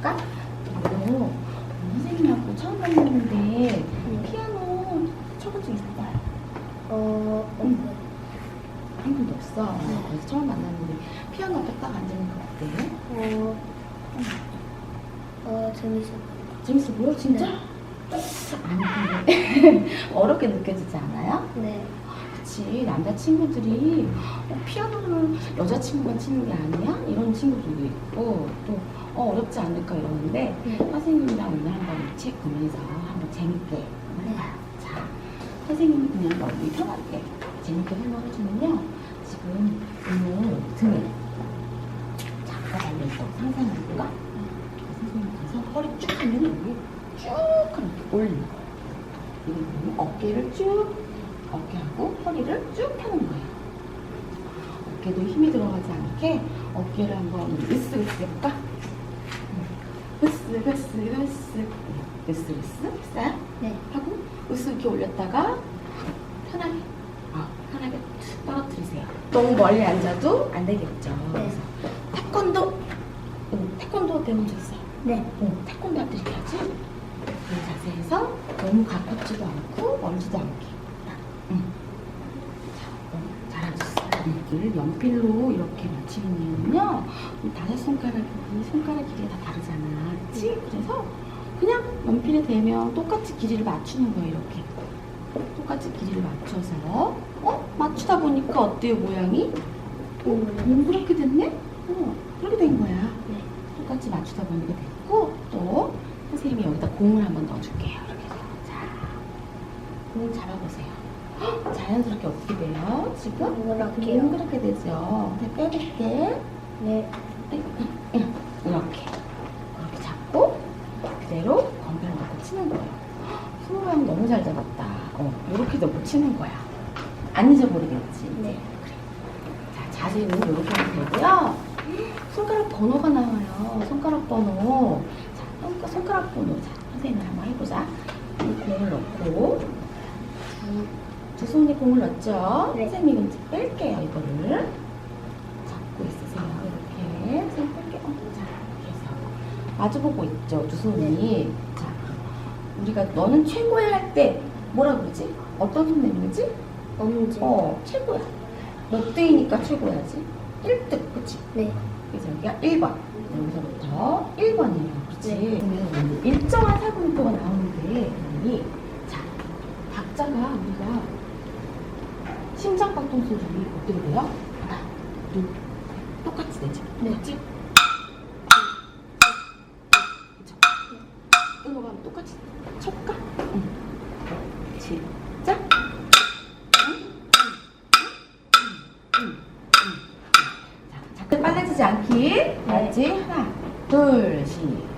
볼까? 너 어, 선생님하고 처음 만났는데 피아노 쳐본 적 있어요? 어, 응. 한 번도 없어. 그래서 처음 만났는데 피아노 앞에 딱 앉으면 어때? 어, 응. 어 재밌어. 재밌어 보여? 진짜? 네. 아니 근데 어렵게 느껴지지 않아요? 네. 그치 남자친구들이 어, 피아노를 여자친구가 치는 게 아니야? 이런 친구들도 있고 또 어, 어렵지 않을까 이러는데 네. 선생님이랑 오늘 한번 이책 보면서 한번 재밌게 한번 해봐요 자 선생님이 그냥 너무 편하게 재밌게 설명해 주면요 지금 오늘 등에 작가 달려있다고 상상해볼까? 선생님이 가서 허리 쭉 하면 여기 쭉 이렇게 올리는 거예요 그리고 어깨를 쭉 어깨하고 허리를 쭉 펴는 거예요. 어깨도 힘이 들어가지 않게 어깨를 한번 으쓱 으쓱 해볼까? 으쓱 으쓱 으쓱 으쓱 으쓱 했어요? 네. 하고 으쓱 이렇게 올렸다가 편하게 아, 편하게 툭 떨어뜨리세요. 너무 멀리 앉아도 안 되겠죠. 네. 그래서 태권도 응, 태권도 배운 적 있어요? 네. 응, 태권도 할때 이렇게 하지? 이 자세에서 너무 가깝지도 않고 멀지도 않게. 딱, 응. 자, 어, 잘하셨어요. 이를 연필로 이렇게 맞추는 이유는요, 이 다섯 손가락이, 손가락 길이가 다 다르잖아. 그치? 그래서 그냥 연필에 대면 똑같이 길이를 맞추는 거예요, 이렇게. 똑같이 길이를 맞춰서, 어? 맞추다 보니까 어때요, 모양이? 오, 오, 그렇게 됐네? 어, 그렇게 된 거야. 네. 똑같이 맞추다 보니까 됐고 또 선생님이 여기다 공을 한번 넣어줄게요. 이렇게 해서 자, 공 잡아보세요. 헉, 자연스럽게 어떻게 돼요? 지금 동그랗게요. 동그랗게 되죠. 자, 빼볼게. 네. 이렇게 이렇게 잡고 그대로 건배를 넣고 치는 거예요. 손 모양 너무 잘 잡았다. 어, 이렇게 넣고 치는 거야. 안 잊어버리겠지. 네. 그래. 자, 자세는 이렇게 하면 되고요. 손가락 번호가 나와요. 손가락 번호. 자, 손가- 손가락 번호. 자, 선생님 한번 해보자. 이 공을 넣고 두, 두 손에 공을 넣었죠. 네. 선생님이 이제 뺄게요. 이거를 잡고 있으세요. 이렇게 선생님 뺄게요. 어, 자, 이렇게 해서 마주보고 있죠. 두 손이. 자, 우리가 너는 최고야 할 때 뭐라 그러지? 어떤 손 내밀지? 엄지. 어, 최고야. 몇 등이니까 최고야지. 1등, 그치? 네. 그래서 여기가 1번. 여기서부터 1번이에요. 그치? 네. 그러면 일정한 사분표가 나오는데, 이 자, 박자가 우리가 심장박동 소리 어떻게 돼요? 하나, 둘, 똑같이 되죠? 네. 그치? 그쵸? 끊어가면 똑같이 쳤까? 응. 시작! 자, 자꾸 빨라지지 않기. 알지? 하나, 둘, 시작.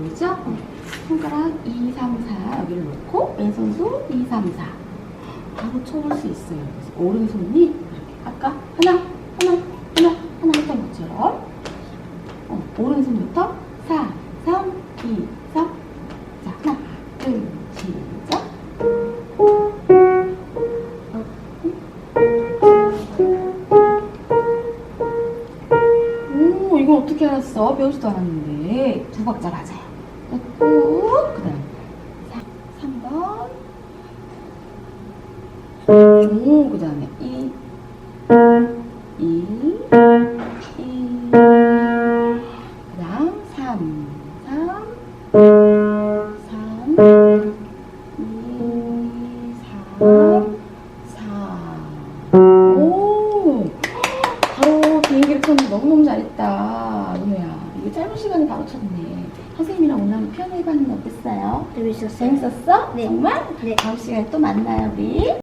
보이죠? 손가락 2, 3, 4 여기를 놓고 왼손도 2, 3, 4 바로 쳐볼 수 있어요. 그래서 오른손이 이렇게 아까 하나, 하나, 하나, 하나 했던 것처럼 어, 오른손부터 4, 3, 2, 3 자, 하나, 둘, 시작 오, 이걸 어떻게 알았어? 배우지도 않았는데. 두 박자 맞아요. 넣고, 그 다음. 3번. 오, 그 다음에 2, 2, 2. 그 다음 3, 3, 3, 2, 3, 4. 오! 바로 비행기를 쳤는데 너무너무 잘했다. 은우야. 이거 짧은 시간에 바로 쳤네. 선생님이랑 오늘 한번 피아노 해봤는데 어땠어요? 재밌었어요. 재밌었어? 네. 정말? 네. 다음 시간에 또 만나요, 우리.